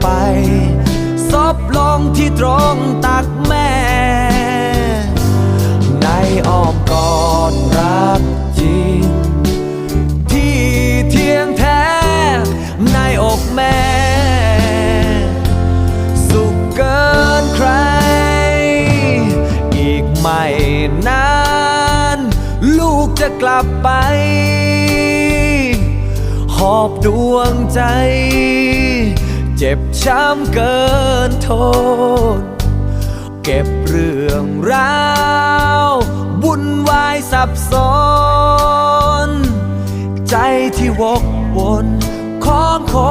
ไปซบลงที่ตรงตักแม่ ในอ้อมกอดรักจริง ที่เทียงแท้ ในอกแม่ สุขเกินใคร อีกไม่นาน ลูกจะกลับไป อบดวงใจ เจ็บช้ำเกินทน เก็บเรื่องราววุ่นวายสับสน ใจที่วกวนของคน